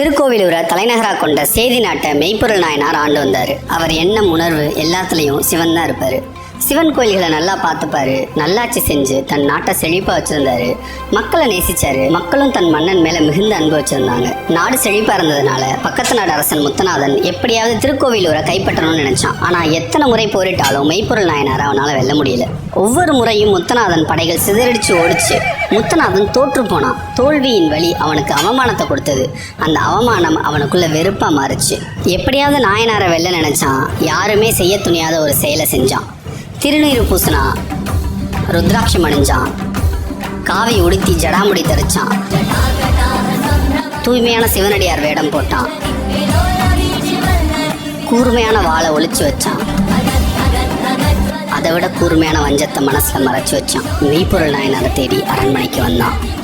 திருக்கோவிலூரை தலைநகராக கொண்ட சேதி நாட்டை மெய்ப்பொருள் நாயனார் ஆண்டு வந்தார். அவர் எண்ணம் உணர்வு எல்லாத்துலேயும் சிவன் தான் இருப்பார். சிவன் கோயில்களை நல்லா பார்த்துப்பாரு. நல்லாட்சி செஞ்சு தன் நாட்டை செழிப்பாக வச்சுருந்தாரு. மக்களை நேசிச்சாரு. மக்களும் தன் மன்னன் மேலே மிகுந்த அன்பு வச்சுருந்தாங்க. நாடு செழிப்பாக இருந்ததுனால பக்கத்து நாடு அரசன் முத்தநாதன் எப்படியாவது திருக்கோவிலூரை கைப்பற்றணும்னு நினைச்சான். ஆனால் எத்தனை முறை போரிட்டாலும் மெய்ப்பொருள் நாயனார் அவனால் வெல்ல முடியல. ஒவ்வொரு முறையும் முத்தநாதன் படைகள் சிதறடிச்சு ஓடிச்சு முத்தநாதன் தோற்று போனான். தோல்வியின் வழி அவனுக்கு அவமானத்தை கொடுத்தது. அந்த அவமானம் அவனுக்குள்ள வெறுப்பா மாறுச்சு. எப்படியாவது நாயனாரை வெல்ல நினைச்சான். யாருமே செய்ய துணியாத ஒரு செயலை செஞ்சான். திருநீறு பூசினா. ருத்ராட்சம் அணிஞ்சான். காவி உடுத்தி ஜடாமுடி தரிச்சான். தூய்மையான சிவனடியார் வேடம் போட்டான். கூர்மையான வாளை ஒழிச்சு வச்சான். அதை விட கூர்மையான வஞ்சத்தை மனசில் மறைச்சு வச்சான். மெய்ப்பொருள் நாயனாரை தேடி அரண்மனைக்கு வந்தான்.